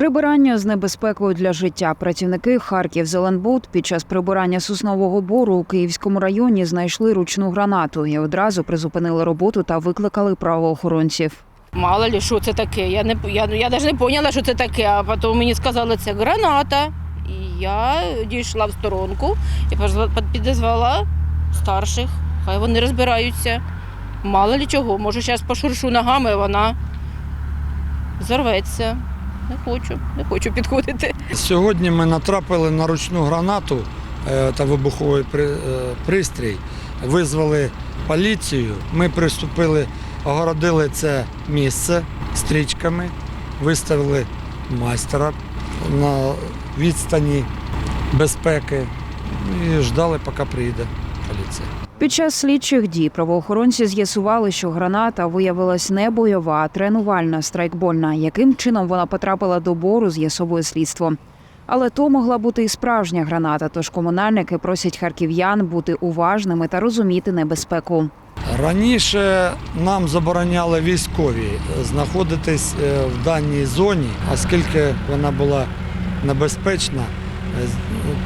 Прибирання з небезпекою для життя. Працівники Харків Зеленбуд під час прибирання соснового бору у Київському районі знайшли ручну гранату і одразу призупинили роботу та викликали правоохоронців. Мало ли, що це таке. Я не я, я навіть не поняла, що це таке, а потім мені сказали, це граната. І я дійшла в сторонку і підізвала старших. Хай вони розбираються. Мало ли чого, може зараз пошуршу ногами, вона зарветься. Не хочу, не хочу підходити. Сьогодні ми натрапили на ручну гранату е, та вибуховий е, пристрій. Визвали поліцію. Ми приступили, огородили це місце стрічками, виставили майстера на відстані безпеки і ждали, поки приїде поліція. Під час слідчих дій правоохоронці з'ясували, що граната виявилась не бойова, а тренувальна страйкбольна. Яким чином вона потрапила до бору, з'ясовує слідство. Але то могла бути і справжня граната, тож комунальники просять харків'ян бути уважними та розуміти небезпеку. Раніше нам забороняли військові знаходитись е, в даній зоні, оскільки вона була небезпечна. Е,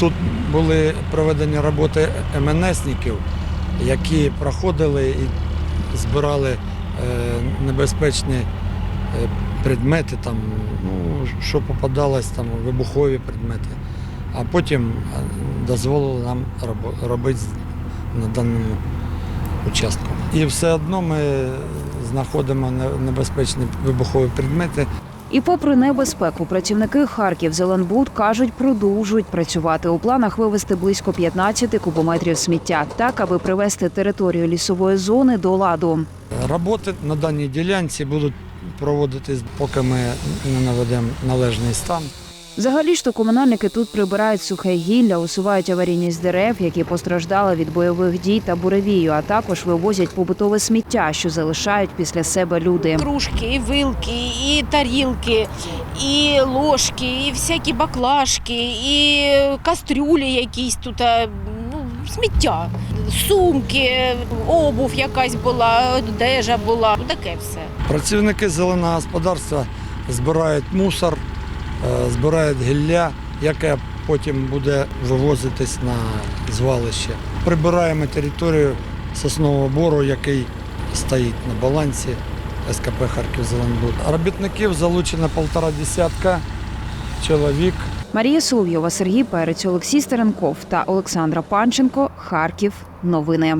Тут були проведені роботи МНСників, які проходили і збирали е, небезпечні е, предмети, там, ну, що попадалось, там, вибухові предмети. А потім е, дозволили нам робити на даному участку. І все одно ми знаходимо небезпечні вибухові предмети. І попри небезпеку, працівники Харків Зеленбуд кажуть, продовжують працювати у планах вивезти близько 15 кубометрів сміття, так аби привести територію лісової зони до ладу. Роботи на даній ділянці будуть проводитись, поки ми не наведемо належний стан. Взагалі ж то комунальники тут прибирають сухе гілля, усувають аварійність дерев, які постраждали від бойових дій та буревію, а також вивозять побутове сміття, що залишають після себе люди. Кружки, і вилки, і тарілки, і ложки, і всякі баклажки, і кастрюлі якісь тут, ну, сміття, сумки, обув якась була, одежа була. Таке все. Працівники зеленого господарства збирають мусор, е, збирають гілля, яке потім буде вивозитись на звалище. Прибираємо територію соснового бору, який стоїть на балансі СКП Харків Зеленбуд. Робітників залучено полтора десятка чоловік. Марія Соловйова, Сергій Перець, Олексій Стеренков та Олександра Панченко. Харків. Новини.